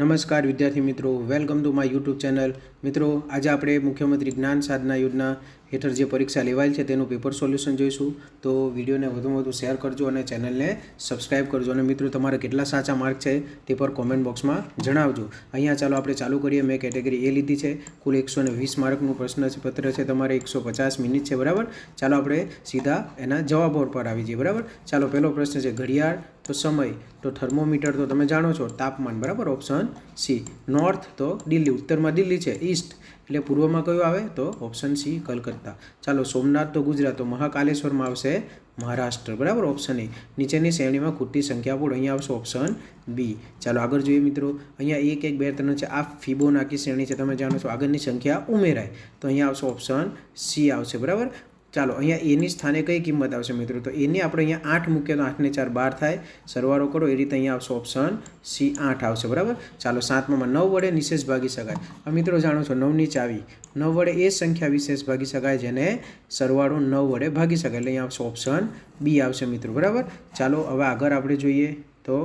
નમસ્કાર વિદ્યાર્થી મિત્રો. Welcome to my YouTube channel મિત્રો, આજે આપણે મુખ્યમંત્રી જ્ઞાન સાધના યોજના હેઠળ જે પરીક્ષા લેવાયેલ છે તેનું પેપર સોલ્યુશન જોઈશું. તો વિડીયોને વધુમાં વધુ શેર કરજો અને ચેનલને સબસ્ક્રાઇબ કરજો. અને મિત્રો, તમારે કેટલા સાચા માર્ક છે તે પર કોમેન્ટ બોક્સમાં જણાવજો. અહીંયા ચાલો આપણે ચાલુ કરીએ. મેં કેટેગરી એ લીધી છે. કુલ એકસો ને વીસ માર્કનું પ્રશ્ન પત્ર છે. તમારે એકસો પચાસ મિનિટ છે, બરાબર? ચાલો આપણે સીધા એના જવાબો પર આવી જઈએ, બરાબર? ચાલો, પહેલો પ્રશ્ન છે, ઘડિયાળ તો સમય, તો થર્મોમીટર તો તમે જાણો છો, તાપમાન, બરાબર? ઓપ્શન સી નોર્થ તો દિલ્હી, ઉત્તરમાં દિલ્હી છે ઈસ્ટ એટલે પૂર્વમાં કયું આવે તો ઓપ્શન સી કલકત્તા. ચાલો, સોમનાથ તો ગુજરાત, તો મહાકાલેશ્વરમાં આવશે મહારાષ્ટ્ર. બરાબર? ઓપ્શન એ નીચેની શ્રેણીમાં ખૂટતી સંખ્યા પૂર અહીંયા આવશે ઓપ્શન બી ચાલો, આગળ જોઈએ મિત્રો. અહીંયા એક એક, બે, ત્રણ છે આ ફિબોનાકી શ્રેણી છે. તમે જાણો છો આગળની સંખ્યા ઉમેરાય. તો અહીંયા આવશે ઓપ્શન સી આવશે. બરાબર? ચાલો, અહીંયા એની સ્થાને કઈ કિંમત આવશે મિત્રો? તો એની આપણે અહીંયા આઠ મૂકીએ તો આઠને ચાર બાર થાય. સરવાળો કરો, એ રીતે અહીંયા આવશે ઓપ્શન સી આઠ આવશે, બરાબર? ચાલો સાતમામાં નવ વડે નિશેષ ભાગી શકાય. હવે મિત્રો જાણો છો, નવની ચાવી. નવ વડે એ સંખ્યા વિશેષ ભાગી શકાય જેને સરવાળો નવ વડે ભાગી શકાય. એટલે અહીંયા આવશે ઓપ્શન બી આવશે મિત્રો, બરાબર? ચાલો, હવે આગળ આપણે જોઈએ તો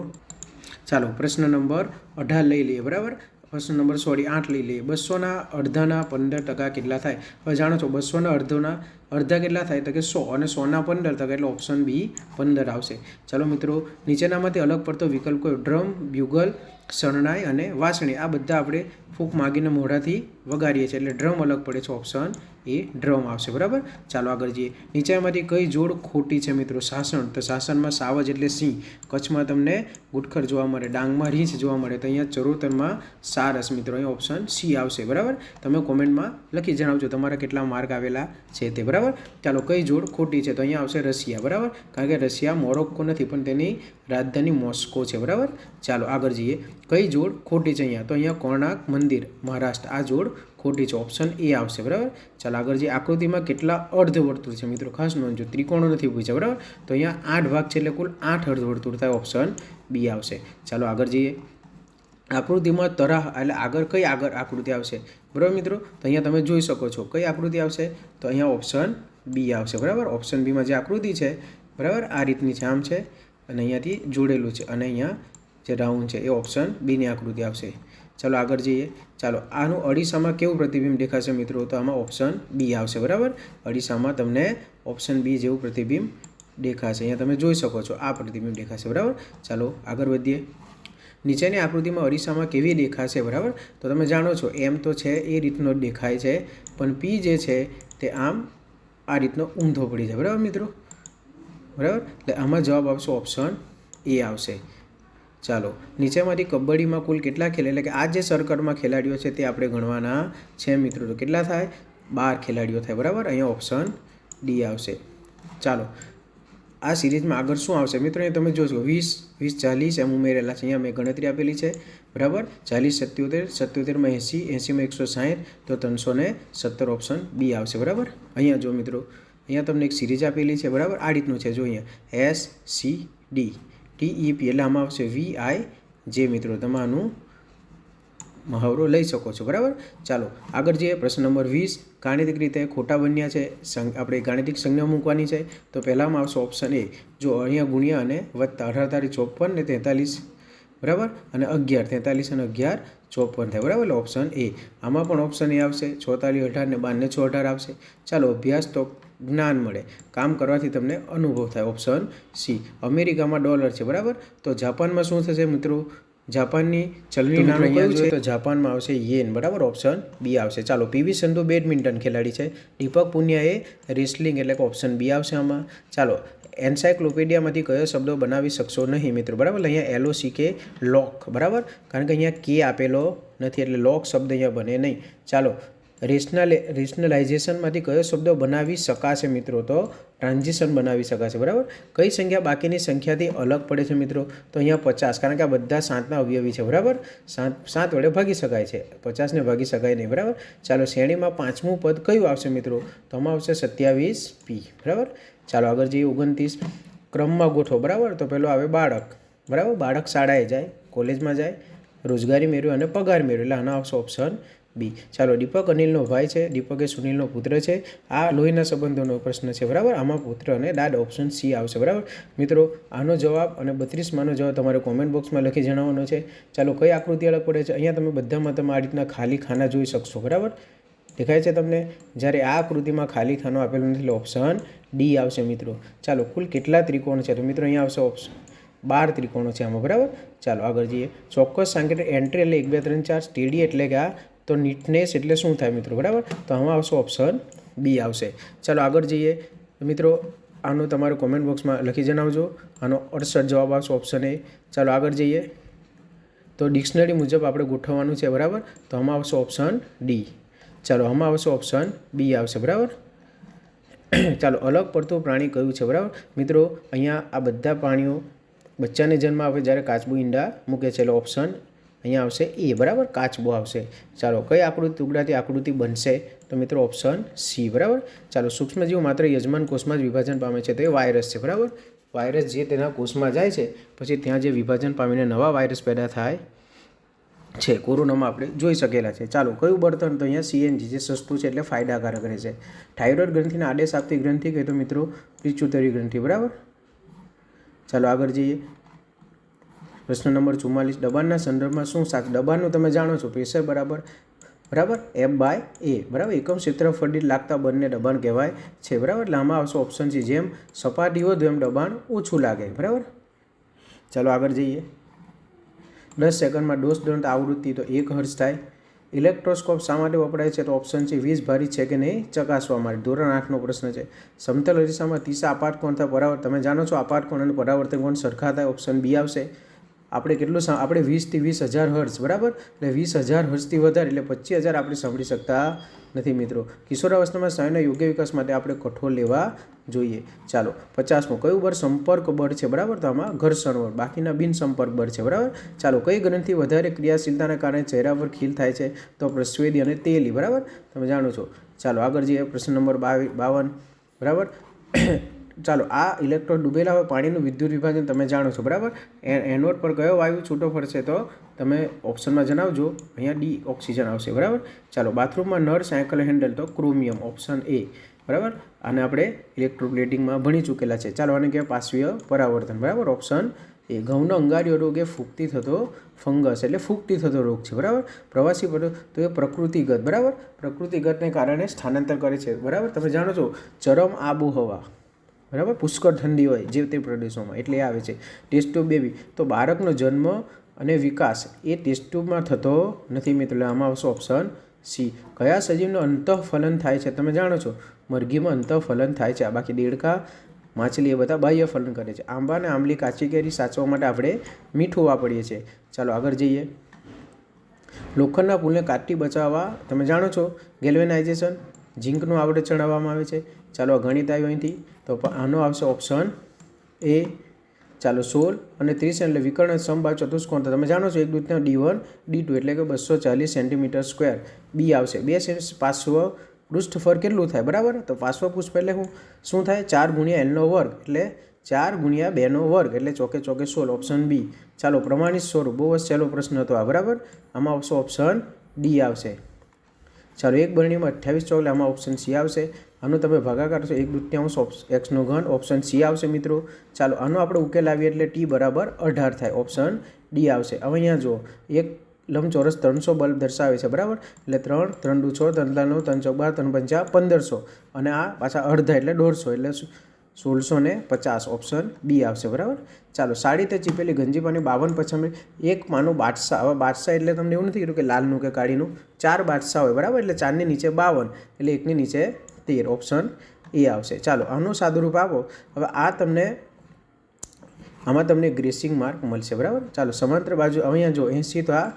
ચાલો, પ્રશ્ન નંબર અઢાર લઈ લઈએ, બરાબર? પ્રશ્ન નંબર સોરી આઠ લઈ લઈએ. બસોના અડધાના પંદર ટકા કેટલા થાય? હવે જાણો છો, બસોના અડધોના અડધા કેટલા થાય? તો કે સો. અને સોના પંદર ટકા એટલે ઓપ્શન બી પંદર આવશે. ચાલો મિત્રો, નીચેનામાંથી અલગ પડતો વિકલ્પ ડ્રમ બ્યુગલ શરણાઈ અને વાસણી આ બધા આપણે ફૂંક માગીને મોઢાથી વગાડીએ છીએ. એટલે ડ્રમ અલગ પડે છે ઓપ્શન એ ડ્રમ આવશે, બરાબર? ચાલો આગળ જઈએ. નીચેમાંથી કઈ જોડ ખોટી છે મિત્રો? શાસન તો શાસનમાં સાવજ એટલે સિંહ. કચ્છમાં તમને ગુટખર જોવા મળે, ડાંગમાં રીંછ જોવા મળે. તો અહીંયા ચરોતરમાં સારસ મિત્રો, અહીંયા ઓપ્શન સી આવશે, બરાબર? તમે કોમેન્ટમાં લખી જણાવજો તમારા કેટલા માર્ક આવેલા છે તે, બરાબર? ચાલો, કઈ જોડ ખોટી છે? તો અહીંયા આવશે રશિયા, બરાબર? કારણ કે રશિયા મોરોક્કો નથી, પણ તેની રાજધાની મોસ્કો છે, બરાબર? ચાલો, આગળ જઈએ. કઈ જોડ ખોટી છે અહીંયા? તો અહીંયા કોણાર્ક મંદિર, મહારાષ્ટ્ર. આ જોડ ખોટી છે. ઓપ્શન એ આવશે, બરાબર? ચાલો આગળ જે આકૃતિમાં કેટલા અર્ધવર્તુળ છે મિત્રો? ખાસ નોંધજો ત્રિકોણો નથી પૂછ્યા બરાબર? તો અહીંયા આઠ ભાગ છે એટલે કુલ આઠ અર્ધવર્તુળ થાય ઓપ્શન બી આવશે. ચાલો આગળ જઈએ. આકૃતિમાં તરાહ, એટલે આગળ કઈ આગળ આકૃતિ આવશે? બરાબર મિત્રો? તો અહીંયા તમે જોઈ શકો છો. કઈ આકૃતિ આવશે? તો અહીંયા ઓપ્શન બી આવશે, બરાબર? ઓપ્શન બીમાં જે આકૃતિ છે, બરાબર? આ રીતની છે, આમ છે. અને અહીંયાથી જોડેલું છે. અને અહીંયા જે રાઉન્ડ છે, એ ઓપ્શન બીની આકૃતિ આવશે. ચાલો આગળ જઈએ. ચાલો, આનું અડીસામાં કેવું પ્રતિબિંબ દેખાશે મિત્રો? તો આમાં ઓપ્શન બી આવશે, બરાબર? અડીસામાં તમને ઓપ્શન બી જેવું પ્રતિબિંબ દેખાશે. અહીંયા તમે જોઈ શકો છો, આ પ્રતિબિંબ દેખાશે, બરાબર? ચાલો, આગળ વધીએ. નીચેની આકૃતિમાં અરીસામાં કેવી દેખાશે, બરાબર? તો તમે જાણો છો એમ તો છે, એ રીતનો દેખાય છે. પણ પી જે છે, તે આમ આ રીતનો ઊંધો પડી જાય, બરાબર મિત્રો? બરાબર? એટલે આમાં જવાબ આવશે ઓપ્શન એ આવશે. ચાલો, નીચેમાંથી કબડ્ડીમાં કુલ કેટલા ખેલ, એટલે કે આ જે સર્કલમાં ખેલાડીઓ છે તે આપણે ગણવાના છે મિત્રો. તો કેટલા થાય? બાર ખેલાડીઓ થાય, બરાબર? અહીંયા ઓપ્શન ડી આવશે. ચાલો, આ સિરીઝમાં આગળ શું આવશે? મિત્રો તમે જોશો, વીસ વીસ, ચાલીસ એમ ઉમેરેલા છે. અહીંયા મેં ગણતરી આપેલી છે, બરાબર? ચાલીસ, સત્યોતેર, સત્યોતેરમાં એંસી, એંસીમાં એકસો સાહીઠ, તો ત્રણસો ને સત્તર ઓપ્શન બી આવશે, બરાબર? અહીંયા જો મિત્રો, અહીંયા તમને એક સિરીઝ આપેલી છે, બરાબર? આ રીતનું છે, જો અહીંયા S C D T E P એટલે આમાં આવશે વી આઈ જે મિત્રો. તમારું મહાવરો લઈ શકો છો, બરાબર? ચાલો, આગળ જઈએ. પ્રશ્ન નંબર વીસ. ગાણિતિક રીતે ખોટા બન્યા છે આપણે ગાણિતિક સંજ્ઞા મૂકવાની છે. તો પહેલાંમાં આવશે ઓપ્શન એ જો અહીંયા ગુણ્યા અને વત્તા અઢાર તારીખ ચોપન ને તેતાલીસ, બરાબર? અને અગિયાર, તેતાલીસ અને અગિયાર ચોપન થાય, બરાબર? ઓપ્શન એ આમાં પણ ઓપ્શન એ આવશે. ચોતાલીસ અઢાર ને બાર ને છ અઢાર આવશે. ચાલો, અભ્યાસ તો જ્ઞાન મળે. કામ કરવાથી તમને અનુભવ થાય. ઓપ્શન સી અમેરિકામાં ડોલર છે બરાબર? તો જાપાનમાં શું થશે મિત્રો? જાપાનની ચલણી નાણું કયું છે? તો જાપાનમાં આવશે યેન બરાબર? ઓપ્શન બી આવશે. ચાલો પીવી સંધુ બેડમિન્ટન ખેલાડી છે. દીપક પુનિયાએ રેસલિંગ એટલે કે ઓપ્શન બી આવશે આમાં. ચાલો એન્સાયક્લોપીડિયામાંથી કયો શબ્દો બનાવી શકશો નહીં મિત્રો? બરાબર? અહીંયા એલો સી કે લોક બરાબર? કારણ કે અહીંયા કે આપેલો નથી એટલે લોક શબ્દ અહીંયા બને નહીં. ચાલો રેશનલ રેશનલાઇઝેશનમાંથી કયો શબ્દ બનાવી શકાશે મિત્રો? તો ટ્રાન્ઝિશન બનાવી શકાશે, બરાબર? કઈ સંખ્યા બાકીની સંખ્યાથી અલગ પડે છે મિત્રો? તો અહીંયા પચાસ, કારણ કે આ બધા સાતના અવયવી છે, બરાબર? સાત સાત વડે ભાગી શકાય છે. પચાસને ભાગી શકાય નહીં, બરાબર? ચાલો શ્રેણીમાં પાંચમું પદ કયું આવશે મિત્રો? તો આમાં આવશે સત્યાવીસ પી, બરાબર? ચાલો આગળ જઈએ ઓગણત્રીસ ક્રમમાં ગોઠવો, બરાબર? તો પેલો આવે બાળક, બરાબર? બાળક શાળાએ જાય, કોલેજમાં જાય, રોજગારી મેળવ્યો અને પગાર મેળવ્યો એટલે આના આવશે ઓપ્શન બી. ચાલો, દીપક અનિલનો ભાઈ છે. દીપક એ સુનિલનો પુત્ર છે. આ લોહીના સંબંધોનો પ્રશ્ન છે, બરાબર? આમાં પુત્ર અને દાદ ઓપ્શન સી આવશે, બરાબર? મિત્રો, આનો જવાબ અને બત્રીસમાંનો જવાબ તમારે કોમેન્ટ બોક્સમાં લખી જણાવવાનો છે. ચાલો, કઈ આકૃતિ અલગ પડે છે? અહીંયા તમે બધામાં તમે આ રીતના ખાલી ખાના જોઈ શકશો, બરાબર? દેખાય છે તમને? જ્યારે આ આકૃતિમાં ખાલી ખાનો આપેલો નથી, એટલે ઓપ્શન ડી આવશે, મિત્રો. ચાલો, કુલ કેટલા ત્રિકોણ છે? તો મિત્રો, અહીંયા આવશે ઓપ્શન બાર ત્રિકોણો છે આમાં, બરાબર? ચાલો, આગળ જઈએ. ચોક્કસ સાંકેતિક એન્ટ્રી એટલે એક, બે, ત્રણ, ચાર સ્ટેડી એટલે કે આ તો નીટનેસ એટલે શું થાય મિત્રો? બરાબર? તો આમાં આવશે ઓપ્શન બી આવશે. ચાલો આગળ જઈએ. મિત્રો, આનો તમારે કોમેન્ટ બોક્સમાં લખી જણાવજો. આનો અડસઠ જવાબ આવશે ઓપ્શન એ ચાલો આગળ જઈએ. તો ડિક્શનરી મુજબ આપણે ગોઠવવાનું છે, બરાબર? તો આમાં આવશે ઓપ્શન ડી ચાલો, આમાં આવશે ઓપ્શન બી આવશે, બરાબર? ચાલો, અલગ પડતું પ્રાણી કયું છે, બરાબર? મિત્રો, અહીંયા આ બધા પ્રાણીઓ બચ્ચાને જન્મ આપે જ્યારે કાચબુ ઈંડા મૂકે છે, એટલે ઓપ્શન અહીંયા આવશે એ, બરાબર? કાચબો આવશે. ચાલો, કઈ આકૃતિ, ટુકડાથી આકૃતિ બનશે? તો મિત્રો ઓપ્શન સી બરાબર? ચાલો સૂક્ષ્મજીવ માત્ર યજમાન કોષમાં જ વિભાજન પામે છે, તો એ વાયરસ છે, બરાબર? વાયરસ જે તેના કોષમાં જાય છે, પછી ત્યાં જે વિભાજન પામીને નવા વાયરસ પેદા થાય છે કોરોનામાં આપણે જોઈ શકેલા છે. ચાલો, કયું બળતણ તો અહીંયા સીએનજી જે સસ્તું છે એટલે ફાયદાકારક રહેશે થાઇરોઇડ ગ્રંથિના આદેશ આપતી ગ્રંથિ કહે તો મિત્રો પિચુતરી ગ્રંથિ, બરાબર? ચાલો, આગળ જઈએ. પ્રશ્ન નંબર ચુમ્માલીસ, દબાણના સંદર્ભમાં શું સાચ દબાણનું તમે જાણો છો, પ્રેશર બરાબર? બરાબર? એફ બાય એ બરાબર? એકમ ક્ષેત્રફળ દીઠ લાગતા બંને દબાણ કહેવાય છે. બરાબર? એટલે આમાં આવશે ઓપ્શન છે જેમ સપાટી વધુ એમ દબાણ ઓછું લાગે. બરાબર? ચાલો આગળ જઈએ. દસ સેકન્ડમાં ડોસ દંડ આવૃત્તિ તો એક હર્ષ થાય. ઇલેક્ટ્રોસ્કોપ શા માટે વપરાય છે? તો ઓપ્શન છે વીજ ભારી છે કે નહીં? ચકાસવા માટે. ધોરણ આઠનો પ્રશ્ન છે. સમતલ અરીસામાં તીસા અપાટ કોણ થાય પરાવર્તન તમે જાણો છો કોણ અને પરાવર્તન કોણ સરખા થાય? ઓપ્શન બી આવશે. આપણે કેટલું આપણે વીસથી વીસ હજાર હર્ષ બરાબર? એટલે વીસ હજાર હર્ષથી વધારે, એટલે પચીસ હજાર આપણે સાંભળી શકતા નથી મિત્રો. કિશોરાવસ્થામાં સ્નાયુના યોગ્ય વિકાસ માટે આપણે કઠોળ લેવા જોઈએ. ચાલો, પચાસમો. કયું બળ સંપર્ક બળ છે? બરાબર? તો આમાં ઘર્ષણ બળ. બાકીના બિન સંપર્ક બળ છે, બરાબર? ચાલો, કઈ ગ્રંથિ વધારે ક્રિયાશીલતાના કારણે ચહેરા પર ખીલ થાય છે? તો પ્રસ્વેદી અને તેલી, બરાબર? તમે જાણો છો. ચાલો, આગળ જઈએ. પ્રશ્ન નંબર બાવી બાવન. બરાબર? ચાલો, આ ઇલેક્ટ્રોન ડૂબેલા હોય, પાણીનું વિદ્યુત વિભાજન તમે જાણો છો, બરાબર? એનોડ પર કયો વાયુ છૂટો પડશે તો તમે ઓપ્શનમાં જણાવજો, અહીંયા ડી ઓક્સિજન આવશે, બરાબર? ચાલો બાથરૂમમાં નળ સાયકલ હેન્ડલ તો ક્રોમિયમ ઓપ્શન એ બરાબર? આને આપણે ઇલેક્ટ્રોપ્લેટિંગમાં ભણી ચૂકેલા છે. ચાલો, આને કહેવાય પાશ્વીય પરાવર્તન, બરાબર? ઓપ્શન એ ઘઉંનો અંગારીઓ રોગ એ ફૂગતી થતો ફંગસ એટલે ફૂગતી થતો રોગ છે, બરાબર? પ્રવાસી તો એ પ્રકૃતિગત, બરાબર? પ્રકૃતિગતને કારણે સ્થાનાંતર કરે છે, બરાબર? તમે જાણો છો, ચરમ આબોહવા બરાબર? પુષ્કળ ઠંડી હોય જે તે પ્રદેશોમાં, એટલે આવે છે. Test tube baby. તો બાળકનો જન્મ અને વિકાસ એ ટેસ્ટ ટ્યુબમાં થતો નથી મિત્રો. આમાં આવશે ઓપ્શન સી કયા સજીવનું અંતઃફલન થાય છે? તમે જાણો છો. મરઘીમાં અંતઃફલન થાય છે. આ બાકી દેડકા, માછલી એ બધા બાહ્ય ફલન કરે છે. આંબા અને આંબલી કાચી કેરી સાચવવા માટે આપણે મીઠું વાપરીએ છીએ. ચાલો આગળ જઈએ. લોખંડના પુલને કાટી બચાવવા, તમે જાણો છો ગેલ્વેનાઇઝેશન ઝીંકનું આવડે ચડાવવામાં આવે છે. ચાલો આ ગણિત આવ્યું અહીંથી. તો આનો આવશે ઓપ્શન એ ચાલો સોળ અને ત્રીસ એટલે વિકર્ણ સમબાજુ ચતુષ્કોણ. તો તમે જાણો છો એક દૂધના ડી વન, ડી ટુ એટલે કે બસો ચાલીસ સેન્ટીમીટર સ્ક્વેર બી આવશે. બે પાર્શ્વ પૃષ્ઠફળ કેટલું થાય? બરાબર? તો પાર્શ્વ પૃષ્ઠ એટલે શું શું થાય? ચાર ગુણ્યા એલનો વર્ગ એટલે ચાર ગુણ્યા બેનો વર્ગ એટલે ચોકે ચોકે સોળ. ઓપ્શન બી ચાલો પ્રમાણિત સ્વરૂપ. બહુ જ સહેલો પ્રશ્ન હતો આ. બરાબર? આમાં આવશે ઓપ્શન ડી આવશે. ચાલો એક બરણીમાં અઠ્યાવીસ ચોકલે આમાં ઓપ્શન સી આવશે. આનો તમે ભાગાકાર કરશો, એક દૃત્યાંશ એક્સનો ઘન ઓપ્શન સી આવશે મિત્રો. ચાલો, આનો આપણે ઉકેલ આવીએ એટલે ટી બરાબર અઢાર થાય ઓપ્શન ડી આવશે. હવે અહીંયા જુઓ, એક લંબચોરસ ત્રણસો બલ્બ દર્શાવે છે, બરાબર? એટલે ત્રણ ત્રણ દુ છ, ત્રણ ત્રણ નવ, ત્રણ ચોક બાર, ત્રણ પંચા પંદરસો. અને આ પાછા અડધા, એટલે દોઢસો, એટલે સોળસો ને પચાસ ઓપ્શન બી આવશે, બરાબર? ચાલો, સાડી તે ચીપેલી ગંજીપાની બાવન પછામે એક માનો બાદશાહ, હવે બાદશાહ એટલે તમને એવું નથી કીધું કે લાલનું કે કાળીનું? ચાર બાદશાહ હોય, બરાબર? એટલે ચારની નીચે બાવન, એટલે એકની નીચે તેર ઓપ્શન એ આવશે. ચાલો, આનું સાદુરૂપ આપો. હવે આ તમને, આમાં તમને ગ્રેસિંગ માર્ક મળશે, બરાબર? ચાલો, સમાંતર બાજુ, અહીંયા જો એંસી તો આ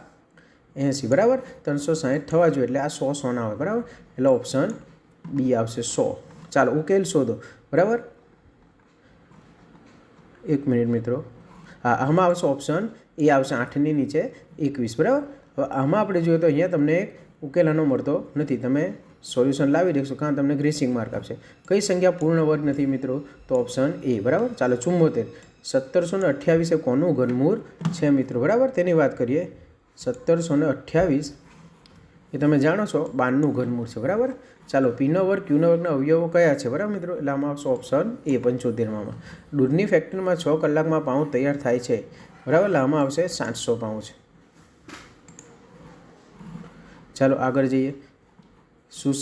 એંસી, બરાબર? ત્રણસો સાહીઠ થવા જોઈએ એટલે આ સો સોના હોય, બરાબર? એટલે ઓપ્શન બી આવશે, સો. ચાલો, ઉકેલ શોધો, બરાબર? એક મિનિટ મિત્રો. હા, આમાં આવશે ઓપ્શન એ આવશે આઠની નીચે એકવીસ, બરાબર? હવે આમાં આપણે જોઈએ તો અહીંયા તમને એક ઉકેલ આનો મળતો નથી. તમે સોલ્યુશન લાવી દેખશો, કાં તમને ગ્રેસિંગ માર્ક આપશે. કઈ સંખ્યા પૂર્ણ વર્ગ નથી મિત્રો? તો ઓપ્શન એ, બરાબર? ચાલો ચુમ્મોતેર સત્તરસો ને અઠ્યાવીસે કોનું ઘનમૂળ છે મિત્રો? બરાબર? તેની વાત કરીએ. સત્તરસો ને અઠ્યાવીસ એ તમે જાણો છો, બારનું ઘનમૂળ છે, બરાબર? ચાલો પીનો વર્ગ ક્યુનો વર્ગના અવયવો કયા છે? બરાબર મિત્રો? એટલે આમાં આવશે ઓપ્શન એ પંચોતેરમાં દૂધની ફેક્ટરીમાં છ કલાકમાં પાઉં તૈયાર થાય છે. બરાબર? એટલે આમાં આવશે સાતસો પાઉં છે. ચાલો, આગળ જઈએ. સુસ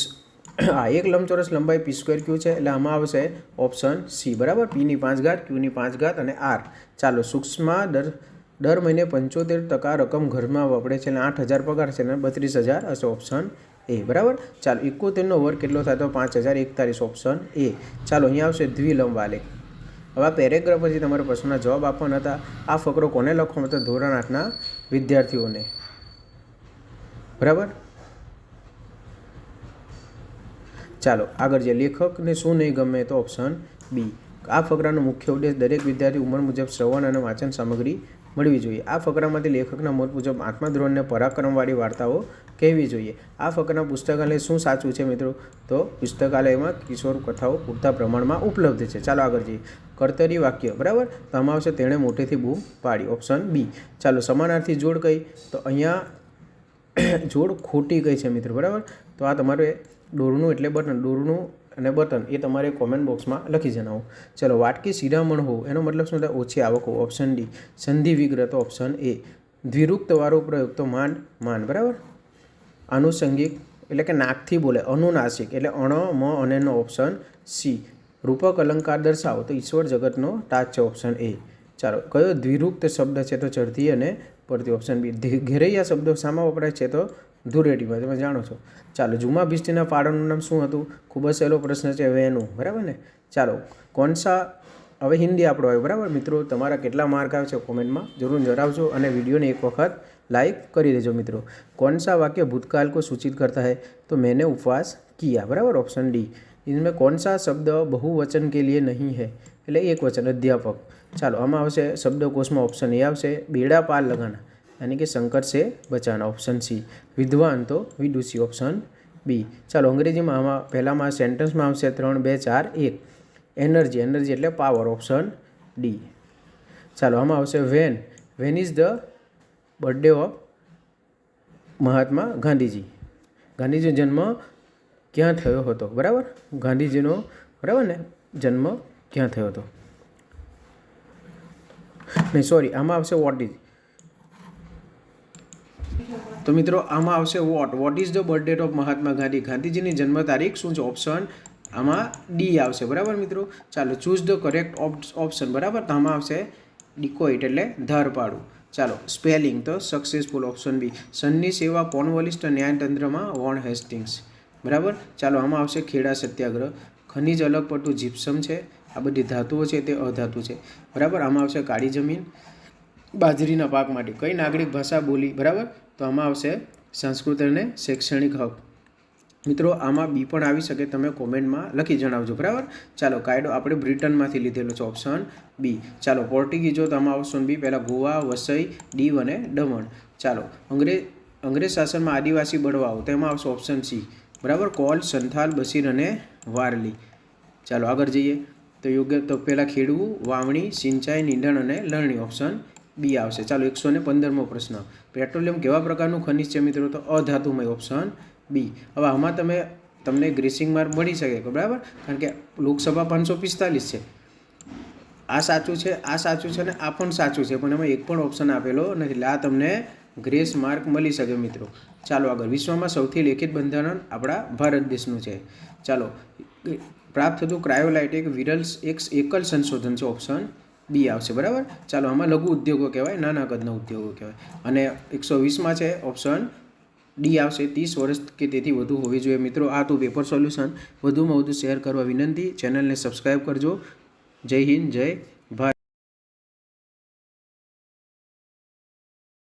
આ એક લંબચોરસ લંબાઈ પી સ્ક્વેર ક્યુ છે, એટલે આમાં આવશે ઓપ્શન સી બરાબર? પીની પાંચ ઘાત ક્યુની પાંચ ઘાત અને આર ચાલો, સૂક્ષ્મ દર દર મહિને પંચોતેર ટકા રકમ ઘરમાં વાપરે છે, એટલે આઠ હજાર પગાર છે અને બત્રીસ હજાર હશે ઓપ્શન એ બરાબર? ચાલો, એકોતેરનો વર્ગ કેટલો થાય તો પાંચ હજાર એકતાલીસ ઓપ્શન એ ચાલો, અહીંયા આવશે દ્વિલંબ આલેખ. હવે આ પેરેગ્રાફ પછી તમારા પ્રશ્નના જવાબ આપવાના હતા. આ ફકરો કોને લખવાનો હતો? ધોરણ આઠના વિદ્યાર્થીઓને. બરાબર? ચાલો, આગળ જે લેખકને શું નહીં ગમે તો ઓપ્શન બી આ ફકરાનો મુખ્ય ઉદ્દેશ દરેક વિદ્યાર્થી ઉંમર મુજબ શ્રવણ અને વાંચન સામગ્રી મળવી જોઈએ. આ ફકરામાંથી લેખકના મત મુજબ આત્મદ્રોહને પરાક્રમવાળી વાર્તાઓ કહેવી જોઈએ. આ ફકરના પુસ્તકાલય શું સાચું છે મિત્રો? તો પુસ્તકાલયમાં કિશોર કથાઓ પૂરતા પ્રમાણમાં ઉપલબ્ધ છે. ચાલો આગળ જઈએ. કર્તરી વાક્ય, બરાબર? તો આમાં આવશે તેણે મોટેથી બૂમ પાડી. ઓપ્શન બી ચાલો, સમાનાર્થી જોડ કઈ. તો અહીંયા જોડ ખોટી કઈ છે મિત્રો, બરાબર? તો આ તમારે દોરનું એટલે બટન દોરનું અને બટન એ તમારે કોમેન્ટ બોક્સમાં લખી જણાવો ચલો, વાટકી શિરામણ હોવું, એનો મતલબ શું થાય? ઓછી આવક હોવું ઓપ્શન ડી સંધિ વિગ્રહ ઓપ્શન એ દ્વિરુક્તવાળો પ્રયોગ તો માંડ માંડ, બરાબર? આનુષંગિક એટલે કે નાકથી બોલે, અનુનાસિક એટલે અણ, મ અને નો ઓપ્શન સી રૂપક અલંકાર દર્શાવો તો ઈશ્વર જગતનો તાજ છે ઓપ્શન એ ચાલો, કયો દ્વિરુક્ત શબ્દ છે તો ચડતી અને પડતી? ઓપ્શન બી ઘેરૈયા શબ્દો શામાં વપરાય છે તો ધૂળેટી પર તમે જાણો છો. ચાલો, જુમા બિસ્તીના પાડોનું નામ શું હતું? ખૂબ જ સહેલો પ્રશ્ન છે હવે એનું બરાબર ને? ચાલો, કોનસા, હવે હિન્દી આપણો આવ્યો, બરાબર? મિત્રો, તમારા કેટલા માર્ક આવશે કોમેન્ટમાં જરૂર જણાવજો અને વિડીયોને એક વખત લાઈક કરી દેજો, મિત્રો. કોણસા વાક્ય ભૂતકાલ કો સૂચિત કરતા હૈ, તો મેને ઉપવાસ કિયા, બરાબર? Option D. ઇનમે કોણસા શબ્દ બહુવચન કે લીએ નહીં હૈ, એટલે એક વચન, અધ્યાપક. ચાલો, આમાં આવશે શબ્દકોષમાં ઓપ્શન એ આવશે, બેડા પાર લગાના. યાની કે સંકટ से બચાના ઓપ્શન સી વિદ્વાન તો વિદુષી ઓપ્શન બી ચાલો અંગ્રેજીમાં આમાં પહેલાંમાં સેન્ટેન્સમાં આવશે ત્રણ બે ચાર એક એનર્જી એનર્જી એટલે પાવર ઓપ્શન ડી ચાલો આમાં આવશે when when is the birthday of Mahatma Gandhiji ગાંધીજીનો જન્મ ક્યાં થયો હતો બરાબર ગાંધીજીનો બરાબર ને જન્મ ક્યાં થયો હતો નહીં સોરી આમાં આવશે વોટ ઇઝ તો મિત્રો, આમાં આવશે what what is the birth date of Mahatma Gandhi? ગાંધીજીની જન્મ તારીખ શું છે? ઓપ્શન આમાં ડી આવશે. બરાબર મિત્રો? ચાલો ચૂઝ ધ કરેક્ટ ઓપ્શન બરાબર? તો આમાં આવશે ડિકોઇટ એટલે ધાર પાડું ચાલો સ્પેલિંગ તો સક્સેસફુલ ઓપ્શન બી સનની સેવા કોર્નવોલિસ્ટ ન્યાયતંત્રમાં? Von Hastings. બરાબર? ચાલો, આમાં આવશે ખેડા સત્યાગ્રહ. ખનિજ અલગ પડતું જીપ્સમ છે. આ બધી ધાતુઓ છે, તે અધાતુ છે. બરાબર? આમાં આવશે કાળી જમીન. બાજરીના પાક માટે. કઈ નાગરિક ભાષા બોલી, બરાબર? તો આમાં આવશે સંસ્કૃત અને શૈક્ષણિક હક મિત્રો, આમાં બી પણ આવી શકે, તમે કોમેન્ટમાં લખી જણાવજો, બરાબર? ચાલો, કાયદો આપણે બ્રિટનમાંથી લીધેલો છે, ઓપ્શન બી. ચાલો, પોર્ટુગીઝો, તો આમાં ઓપ્શન બી. પહેલાં ગોવા, વસઈ, દીવ અને દમણ. ચાલો અંગ્રેજ અંગ્રેજ શાસનમાં આદિવાસી બળવાઓ તેમાં આવશે ઓપ્શન સી. બરાબર? કોલ, સંથાલ, બસીર અને વારલી. ચાલો, આગળ જઈએ. તો યોગ્ય, તો પહેલાં ખેડવું, વાવણી, સિંચાઈ, નીંદણ અને લણણી, ઓપ્શન બી આવશે. ચાલો, એકસો ને પંદરમો પ્રશ્ન. પેટ્રોલિયમ કેવા પ્રકારનું ખનિજ છે મિત્રો? તો અધાતુમય ઓપ્શન બી. હવે આમાં તમે, તમને ગ્રેસિંગ માર્ક મળી શકે બરાબર? કારણ કે લોકસભા પાંચસો પિસ્તાલીસ છે. આ સાચું છે, આ સાચું છે અને આ પણ સાચું છે, પણ એમાં એક પણ ઓપ્શન આપેલો નથી. એટલે આ તમને ગ્રેસ માર્ક મળી શકે મિત્રો. ચાલો, આગળ. વિશ્વમાં સૌથી લેખિત બંધારણ આપણા ભારત દેશનું છે. ચાલો, પ્રાપ્ત થતું ક્રાયોલાઇટ એક વિરલ એક એકલ સંશોધન છે, ઓપ્શન બી આવશે, બરાબર? ચાલો, આમાં લઘુ ઉદ્યોગો કહેવાય, નાના કદના ઉદ્યોગો કહેવાય. અને એકસો વીસમાં છે ઓપ્શન ડી આવશે, ત્રીસ વર્ષ કે તેથી વધુ હોવી જોઈએ. મિત્રો, આ તો પેપર સોલ્યુશન વધુમાં વધુ શેર કરવા વિનંતી. ચેનલને સબસ્ક્રાઈબ કરજો. જય હિન્દ, જય